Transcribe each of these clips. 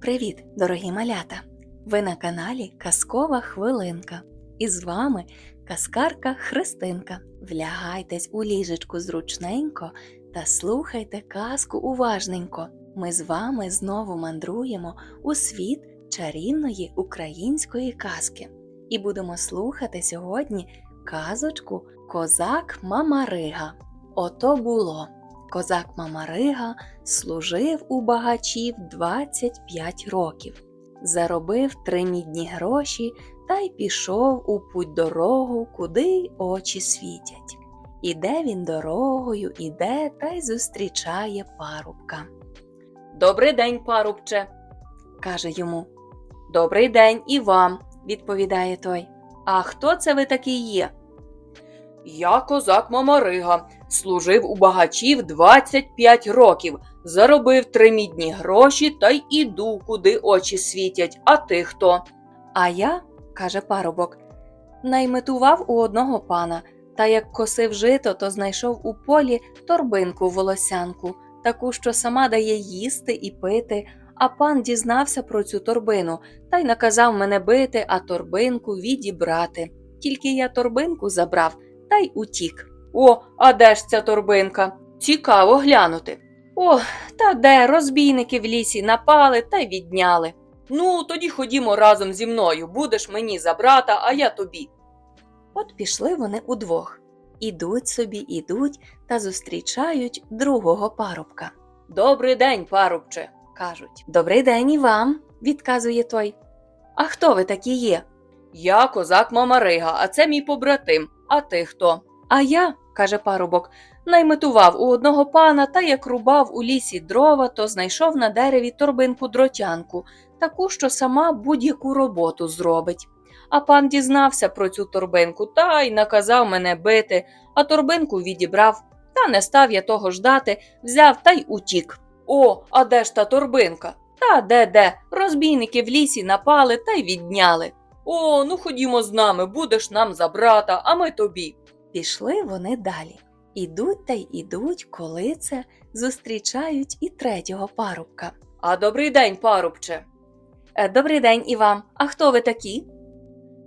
Привіт, дорогі малята! Ви на каналі Казкова Хвилинка. І з вами казкарка Христинка. Влягайтесь у ліжечку зручненько та слухайте казку уважненько. Ми з вами знову мандруємо у світ чарівної української казки. І будемо слухати сьогодні казочку Козак Мамарига. Ото було. Козак Мамарига служив у багачів 25 років, заробив три мідні гроші та й пішов у путь дорогу, куди очі світять. Іде він дорогою, іде та й зустрічає парубка. Добрий день, парубче, каже йому. Добрий день і вам, відповідає той. А хто це ви такий є? Я козак Мамарига, служив у багачів 25 років, заробив три мідні гроші та й іду, куди очі світять. А ти хто? А я, каже парубок, найметував у одного пана, та як косив жито, то знайшов у полі торбинку волосянку, таку, що сама дає їсти і пити. А пан дізнався про цю торбину та й наказав мене бити, а торбинку відібрати. Тільки я торбинку забрав та й утік. О, а де ж ця торбинка? Цікаво глянути. О, та де розбійники в лісі напали та й відняли. Ну, тоді ходімо разом зі мною. Будеш мені за брата, а я тобі. От пішли вони удвох. Ідуть собі, ідуть та зустрічають другого парубка. Добрий день, парубче. Кажуть Добрий день і вам, відказує той. А хто ви такі є? Я козак Мамарига, а це мій побратим. А ти хто? А я, каже парубок, найметував у одного пана та як рубав у лісі дрова, то знайшов на дереві торбинку дротянку, таку, що сама будь-яку роботу зробить. А пан дізнався про цю торбинку та й наказав мене бити, а торбинку відібрав. Та не став я того ждати, взяв та й утік. О, а де ж та торбинка? Та де де, розбійники в лісі напали та й відняли. О, ну ходімо з нами, будеш нам за брата, а ми тобі. Пішли вони далі. Ідуть та й ідуть, коли це зустрічають і третього парубка. А добрий день, парубче. «Е, Добрий день і вам. А хто ви такі?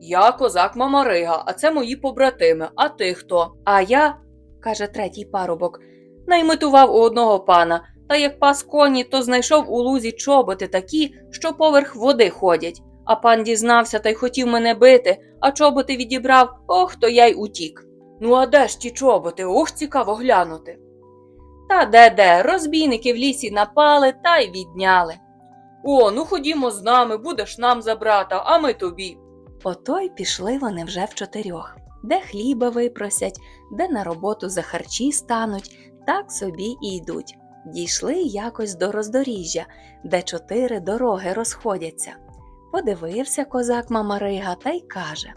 Я козак Мамарига, а це мої побратими. А ти хто? А я, каже третій парубок, найметував у одного пана, та як пас коні, то знайшов у лузі чоботи такі, що поверх води ходять. А пан дізнався та й хотів мене бити, а чоботи відібрав, ох, то я й утік. Ну, а де ж ті чоботи? Ох, цікаво глянути. Та де де, розбійники в лісі напали та й відняли. О, ну ходімо з нами, будеш нам за брата, а ми тобі. Ото й пішли вони вже в чотирьох, де хліба випросять, де на роботу за харчі стануть, так собі і йдуть. Дійшли якось до роздоріжжя, де чотири дороги розходяться. Подивився козак Мамарига та й каже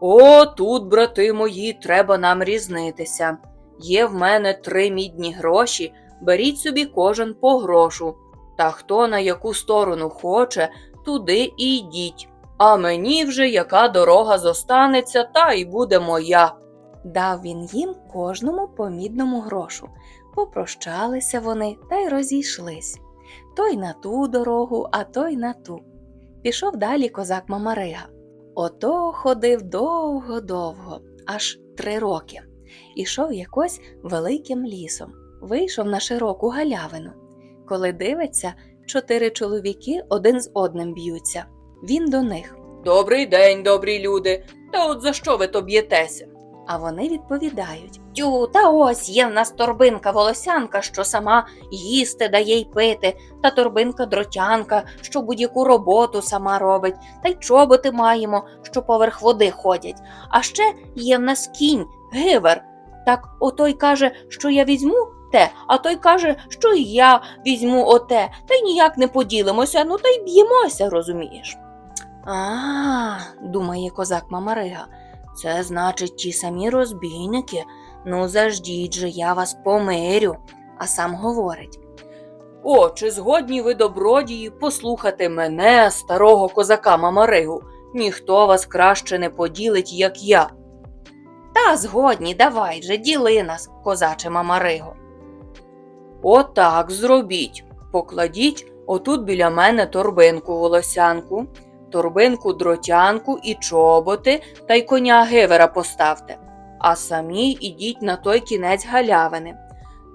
О, тут, брати мої, треба нам різнитися. Є в мене три мідні гроші, беріть собі кожен по грошу. Та хто на яку сторону хоче, туди і йдіть. А мені вже яка дорога зостанеться, та й буде моя. Дав він їм кожному по мідному грошу. Попрощалися вони та й розійшлись. Той на ту дорогу, а той на ту. Пішов далі козак Мамарига. Ото ходив довго-довго, аж три роки. Ішов якось великим лісом, вийшов на широку галявину. Коли дивиться, чотири чоловіки один з одним б'ються. Він до них. Добрий день, добрі люди. Та от за що ви то б'єтеся? А вони відповідають: Тю, та ось є в нас торбинка волосянка, що сама їсти дає й пити, та торбинка дротянка, що будь-яку роботу сама робить, та й чоботи маємо, що поверх води ходять. А ще є в нас кінь, гивер. Так отой каже, що я візьму те, а той каже, що я візьму оте, та й ніяк не поділимося, ну та й б'ємося, розумієш. А, думає козак Мамарига. Це значить ті самі розбійники. Ну, заждіть же, я вас помирю. А сам говорить О, чи згодні ви, добродії, послухати мене, старого козака Мамаригу? Ніхто вас краще не поділить, як я. Та згодні, давай же, діли нас, козаче Мамариго. Отак зробіть. Покладіть Отут біля мене торбинку волосянку, торбинку дротянку і чоботи та й коня гивера поставте, а самі ідіть на той кінець галявини.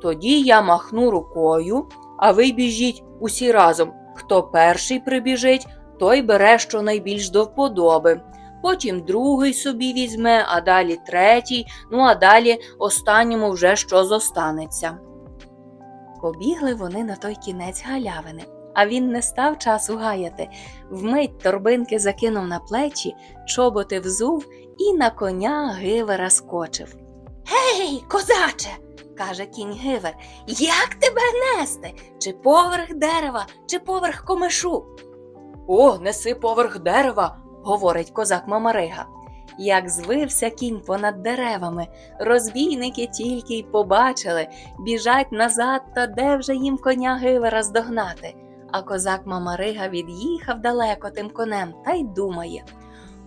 Тоді я махну рукою, а ви біжіть усі разом. Хто перший прибіжить, той бере щонайбільш до вподоби. Потім другий собі візьме, а далі третій, ну а далі останньому вже що зостанеться. Побігли вони на той кінець галявини, а він не став часу гаяти. Вмить торбинки закинув на плечі, чоботи взув і на коня гивера скочив. Гей, козаче, каже кінь гивер, як тебе нести? Чи поверх дерева, чи поверх комишу? О, неси поверх дерева, говорить козак Мамарига. Як звився кінь понад деревами, розбійники тільки й побачили, біжать назад, та де вже їм коня гивера здогнати. А козак Мамарига від'їхав далеко тим конем та й думає.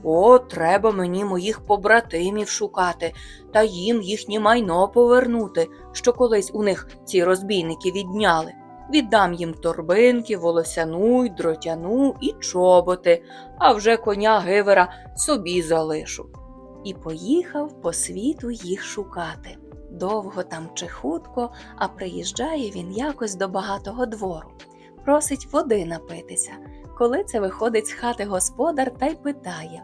О, треба мені моїх побратимів шукати та їм їхнє майно повернути, що колись у них ці розбійники відняли. Віддам їм торбинки, волосяну й дротяну і чоботи, а вже коня гивера собі залишу. і поїхав по світу їх шукати. Довго там чи хутко, а приїжджає він якось до багатого двору. Просить води напитися. Коли це виходить з хати господар та й питає.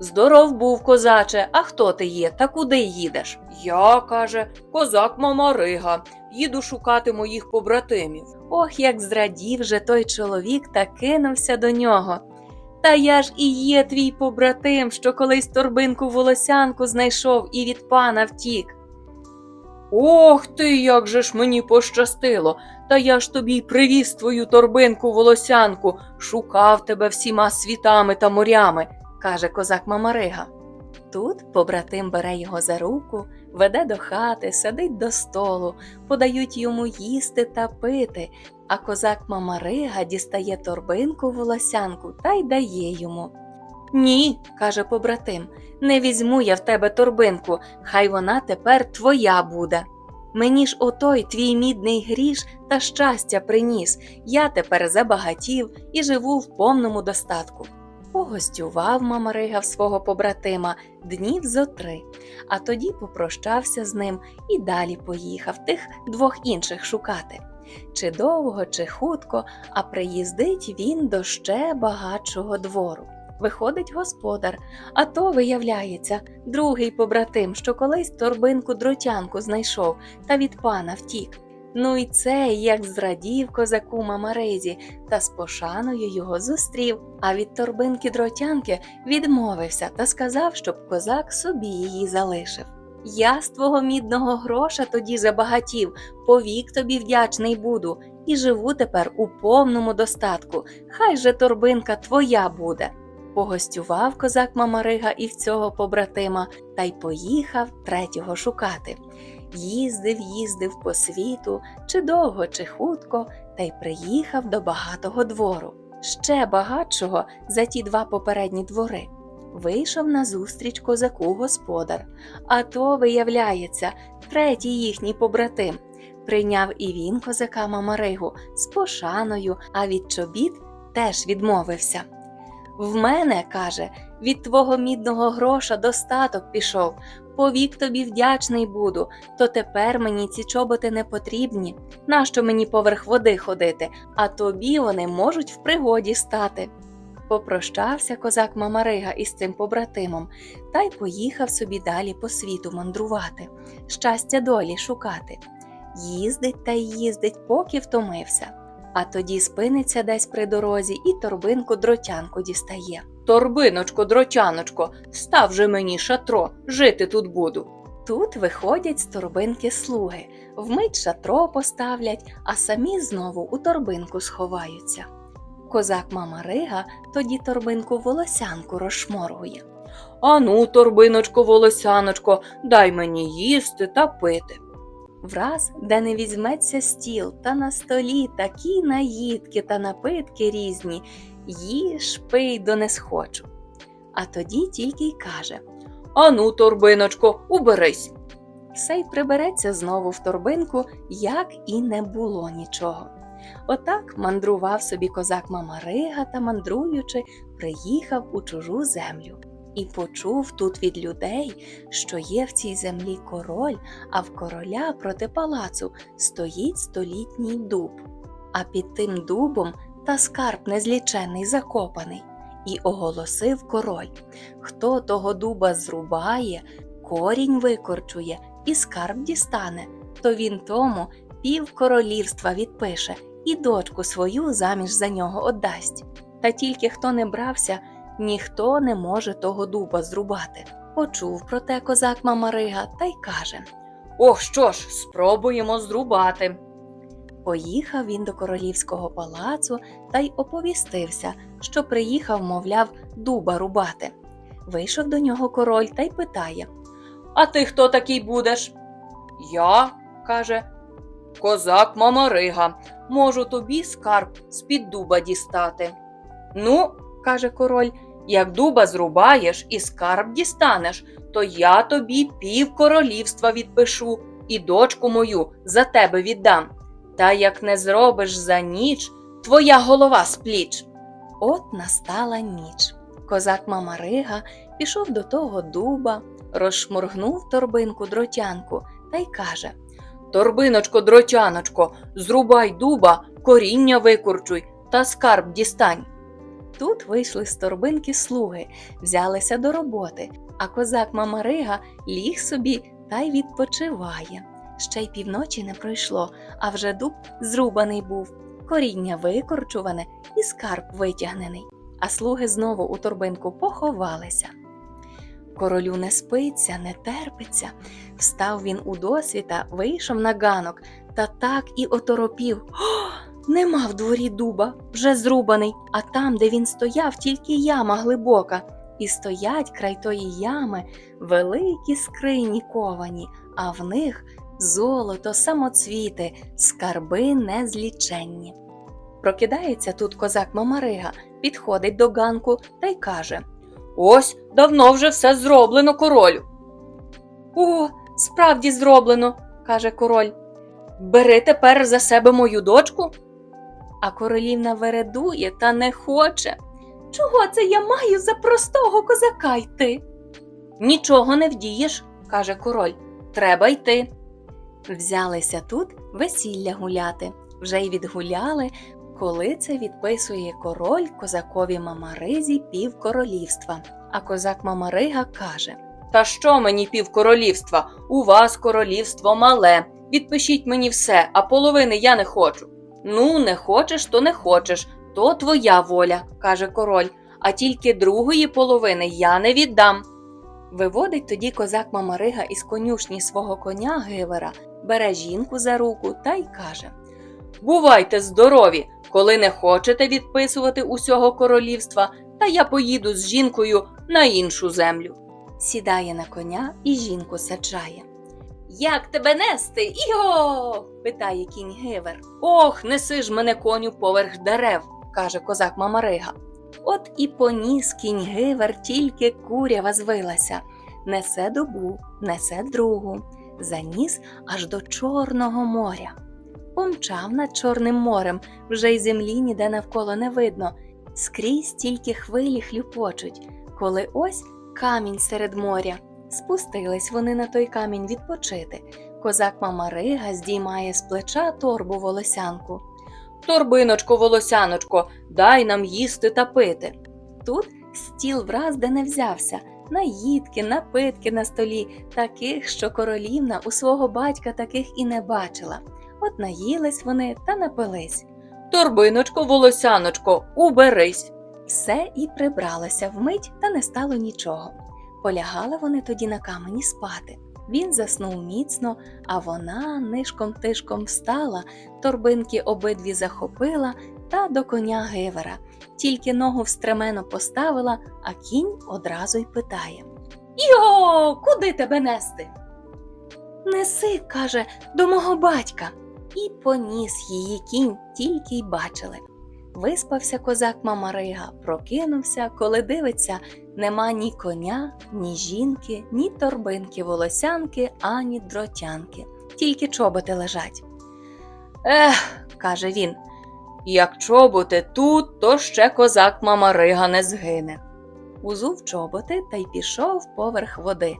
Здоров був, козаче, а хто ти є та куди їдеш? Я, каже, козак Мамарига, їду шукати моїх побратимів. Ох, як зрадів же той чоловік та кинувся до нього. Та я ж і є твій побратим, що колись торбинку волосянку знайшов і від пана втік. Ох ти, як же ж мені пощастило, та я ж тобі привіз твою торбинку волосянку, шукав тебе всіма світами та морями, каже козак Мамарига. Тут побратим бере його за руку, веде до хати, садить до столу, подають йому їсти та пити, а козак Мамарига дістає торбинку волосянку та й дає йому. Ні, каже побратим, не візьму я в тебе торбинку, хай вона тепер твоя буде. Мені ж отой твій мідний гріш та щастя приніс, я тепер забагатів і живу в повному достатку. Погостював Мамарига в свого побратима днів зо три, а тоді попрощався з ним і далі поїхав тих двох інших шукати. Чи довго, чи хутко, а приїздить він до ще багатшого двору. Виходить господар, а то, виявляється, другий побратим, що колись торбинку дротянку знайшов та від пана втік. Ну і цей, як зрадів козаку Мамаризі, та з пошаною його зустрів, а від торбинки дротянки відмовився та сказав, щоб козак собі її залишив. Я з твого мідного гроша тоді забагатів, повік тобі вдячний буду, і живу тепер у повному достатку. Хай же торбинка твоя буде. Погостював козак Мамарига і в цього побратима, та й поїхав третього шукати. Їздив, їздив по світу, чи довго, чи хутко, та й приїхав до багатого двору, ще багатшого за ті два попередні двори. Вийшов назустріч козаку господар, а то, виявляється, третій їхній побратим. Прийняв і він козака Мамаригу з пошаною, а від чобіт теж відмовився. В мене, каже, від твого мідного гроша достаток пішов, повік тобі вдячний буду, то тепер мені ці чоботи не потрібні. Нащо мені поверх води ходити, а тобі вони можуть в пригоді стати. Попрощався козак Мамарига із цим побратимом та й поїхав собі далі по світу мандрувати, щастя долі шукати. Їздить та й їздить, поки втомився. А тоді спиниться десь при дорозі і торбинку дротянку дістає. Торбиночко, дротяночко, став же мені шатро, жити тут буду. Тут виходять з торбинки слуги, вмить шатро поставлять, а самі знову у торбинку сховаються. Козак Мамарига тоді торбинку волосянку розшморгує. Ану, торбиночко, волосяночко, дай мені їсти та пити. Враз, де не візьметься стіл, та на столі такі наїдки та напитки різні, їж пий до не схочу. А тоді тільки й каже Ану, торбиночко, уберись. все й прибереться знову в торбинку, як і не було нічого. Отак мандрував собі козак Мамарига та мандруючи, приїхав у чужу землю. І почув тут від людей, що є в цій землі король, а в короля проти палацу стоїть столітній дуб, а під тим дубом та скарб незліченний закопаний. І оголосив король: хто того дуба зрубає, корінь викорчує і скарб дістане, то він тому пів королівства відпише і дочку свою заміж за нього отдасть. Та тільки хто не брався, ніхто не може того дуба зрубати. Почув про те козак Мамарига та й каже: Ох, що ж, спробуємо зрубати. Поїхав він до королівського палацу та й оповістився, що приїхав, мовляв, дуба рубати. Вийшов до нього король та й питає: А ти хто такий будеш? Я, каже, козак Мамарига, можу тобі скарб з-під дуба дістати. Ну, каже король, як дуба зрубаєш і скарб дістанеш, то я тобі пів королівства відпишу і дочку мою за тебе віддам. Та як не зробиш за ніч, твоя голова з пліч. От настала ніч. Козак Мамарига пішов до того дуба, розшморгнув торбинку дротянку та й каже: Торбиночко, дротяночко, зрубай дуба, коріння викорчуй та скарб дістань. Тут вийшли з торбинки слуги, взялися до роботи, а козак Мамарига ліг собі та й відпочиває. Ще й півночі не пройшло, а вже дуб зрубаний був, коріння викорчуване і скарб витягнений, а слуги знову у торбинку поховалися. Королю не спиться, не терпиться. Встав він у досвіта, вийшов на ганок та так і оторопів. О, нема в дворі дуба, вже зрубаний, а там, де він стояв, тільки яма глибока. І стоять край тої ями великі скрині ковані, а в них золото, самоцвіти, скарби незліченні. Прокидається тут козак Мамарига, підходить до ганку та й каже: Ось давно вже все зроблено королю. О, справді зроблено, каже король. Бери тепер за себе мою дочку. А королівна вередує та не хоче. Чого це я маю за простого козака йти? Нічого не вдієш, каже король. Треба йти. Взялися тут весілля гуляти, вже й відгуляли, коли це відписує король козакові Мамаризі пів королівства. А козак Мамарига каже: Та що мені півкоролівства? У вас королівство мале. Відпишіть мені все, а половини я не хочу. Ну, не хочеш, то не хочеш, то твоя воля, каже король, а тільки другої половини я не віддам. Виводить тоді козак Мамарига із конюшні свого коня Гивера, бере жінку за руку та й каже: Бувайте здорові, коли не хочете відписувати усього королівства, та я поїду з жінкою на іншу землю. Сідає на коня і жінку саджає. Як тебе нести? Іго. питає кінь Гивер. Ох, неси ж мене коню поверх дерев, каже козак Мамарига. От і поніс кінь Гивер, тільки курява звилася. Несе добу, несе другу, заніс аж до Чорного моря. Помчав над Чорним морем, вже й землі ніде навколо не видно. Скрізь тільки хвилі хлюпочуть, коли ось камінь серед моря. Спустились вони на той камінь відпочити. Козак Мамарига здіймає з плеча торбу волосянку. Торбиночко, волосяночко, дай нам їсти та пити. Тут стіл враз де не взявся, наїдки, напитки на столі, таких, що королівна у свого батька таких і не бачила. От наїлись вони та напились. Торбиночко, волосяночко, уберись. Все і прибралося вмить, та не стало нічого. Полягали вони тоді на камені спати. Він заснув міцно, а вона нишком тишком встала, торбинки обидві захопила та до коня гивера. Тільки ногу в стремено поставила, а кінь одразу й питає: Йо, куди тебе нести? Неси, каже, до мого батька. І поніс її кінь, тільки й бачили. Виспався козак Мамарига, прокинувся, коли дивиться, нема ні коня, ні жінки, ні торбинки волосянки, ані дротянки, тільки чоботи лежать. Ех, каже він, Як чоботи тут, то ще козак Мамарига не згине. Узув чоботи та й пішов поверх води.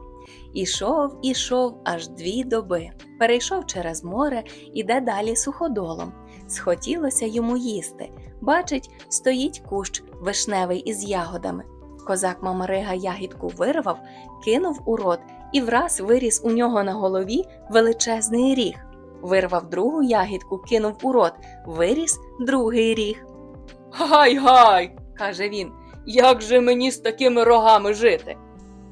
Ішов, ішов аж дві доби. Перейшов через море, іде далі суходолом. Схотілося йому їсти. Бачить, стоїть кущ вишневий із ягодами. Козак Мамарига ягідку вирвав, кинув у рот і враз виріс у нього на голові величезний ріг. Вирвав другу ягідку, кинув у рот, виріс другий ріг. Гай-гай, каже він, як же мені з такими рогами жити?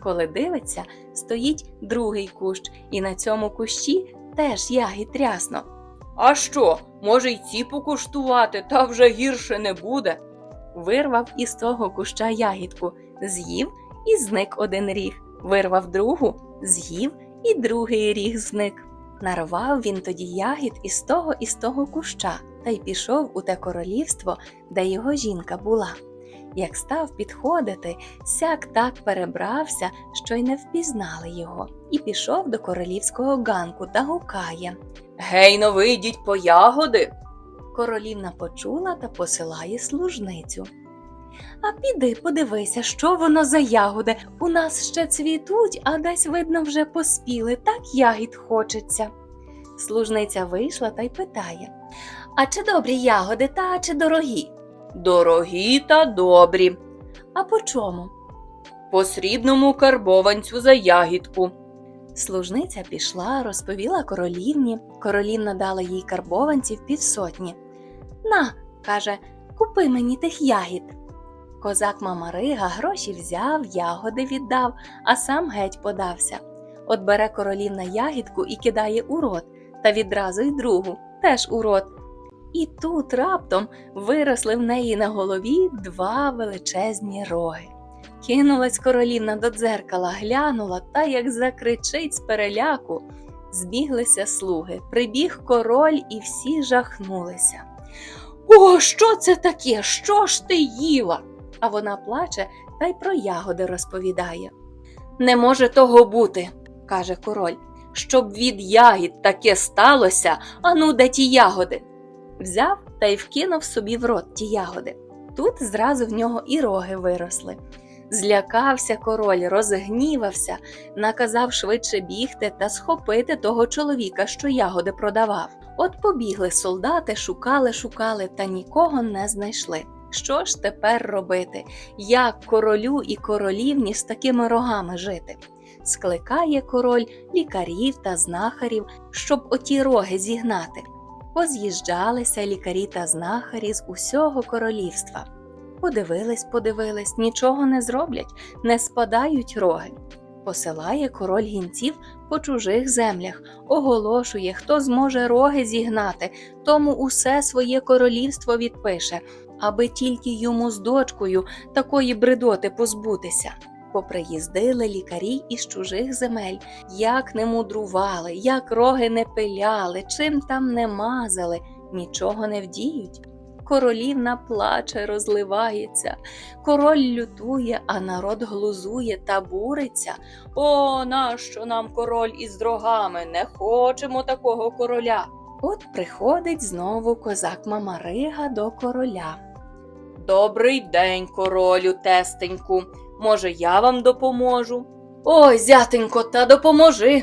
Коли дивиться, стоїть другий кущ, і на цьому кущі теж ягід рясно. А що, може й ці покуштувати, та вже гірше не буде. Вирвав із того куща ягідку, з'їв і зник один ріг. Вирвав другу, з'їв і другий ріг зник. Нарвав він тоді ягід із того із того куща та й пішов у те королівство, де його жінка була. Як став підходити, сяк так перебрався, що й не впізнали його, і пішов до королівського ганку та гукає. Гейно, вийдіть по ягоди. Королівна почула та посилає служницю. А піди подивися, що воно за ягоди. У нас ще цвітуть, а десь, видно, вже поспіли, так ягід хочеться. Служниця вийшла та й питає А чи добрі ягоди, та чи дорогі? Дорогі та добрі. А по чому? По срібному карбованцю за ягідку. Служниця пішла, розповіла королівні. Королівна дала їй карбованців півсотні. На, каже, купи мені тих ягід. Козак Мамарига гроші взяв, ягоди віддав, а сам геть подався. От бере королівна ягідку і кидає у рот, та відразу й другу, теж у рот. І тут раптом виросли в неї на голові два величезні роги. Кинулась королівна до дзеркала, глянула та як закричить з переляку. Збіглися слуги, прибіг король, і всі жахнулися. О, що це таке? Що ж ти їла? А вона плаче та й про ягоди розповідає. Не може того бути, каже король, щоб від ягід таке сталося, ану де ті ягоди. Взяв та й вкинув собі в рот ті ягоди. Тут зразу в нього і роги виросли. Злякався король, розгнівався, наказав швидше бігти та схопити того чоловіка, що ягоди продавав. От побігли солдати, шукали, шукали та нікого не знайшли. Що ж тепер робити? Як королю і королівні з такими рогами жити? Скликає король лікарів та знахарів, щоб оті роги зігнати. Поз'їжджалися лікарі та знахарі з усього королівства. Подивились, подивились, нічого не зроблять, не спадають роги. Посилає король гінців по чужих землях, оголошує, хто зможе роги зігнати, тому усе своє королівство відпише, аби тільки йому з дочкою такої бредоти позбутися. Поприїздили лікарі із чужих земель, як не мудрували, як роги не пиляли, чим там не мазали, нічого не вдіють. Королівна плаче, розливається, король лютує, а народ глузує та буриться. О, нащо нам король із рогами? Не хочемо такого короля. От приходить знову козак Мамарига до короля. Добрий день, королю, тестеньку. Може, я вам допоможу? Ой, зятенько, та допоможи,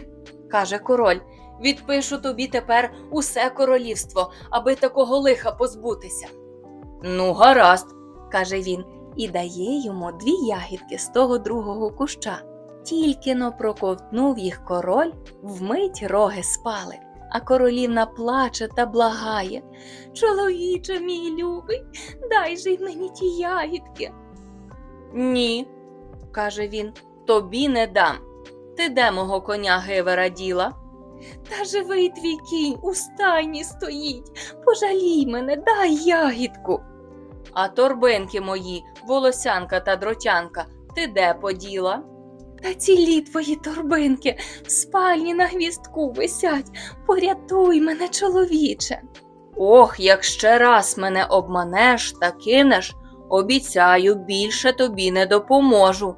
каже король. Відпишу тобі тепер усе королівство, аби такого лиха позбутися. Ну, гаразд. каже він, і дає йому дві ягідки з того другого куща. Тільки но проковтнув їх король, вмить роги спали, а королівна плаче та благає. Чоловіче мій любий, дай же й мені ті ягідки. Ні, каже він, тобі не дам. Ти де мого коня Гевера діла? Та живий твій кінь у стайні стоїть. Пожалій мене, дай ягідку. А торбинки мої, волосянка та дротянка, ти де поділа? Та цілі твої торбинки в спальні на гвістку висять. Порятуй мене, чоловіче. Ох, як ще раз мене обманеш та кинеш, обіцяю, більше тобі не допоможу.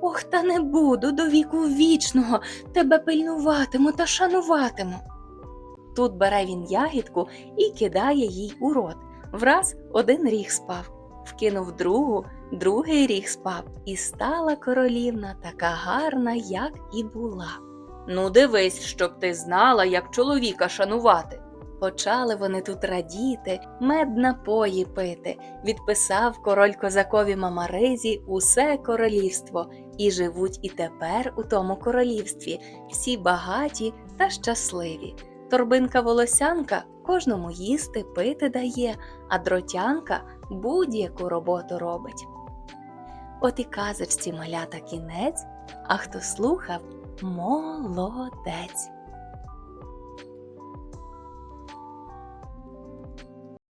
Ох, та не буду до віку вічного, тебе пильнуватиму та шануватиму. Тут бере він ягідку і кидає їй у рот, Враз один ріг спав, вкинув другу, другий ріг спав, і стала королівна така гарна, як і була. Ну дивись, щоб ти знала, як чоловіка шанувати. Почали вони тут радіти, мед напої пити. Відписав король козакові Мамаризі усе королівство, і живуть і тепер у тому королівстві, всі багаті та щасливі. Торбинка волосянка кожному їсти пити дає, а дротянка будь-яку роботу робить. От і казочці малята кінець, а хто слухав молодець.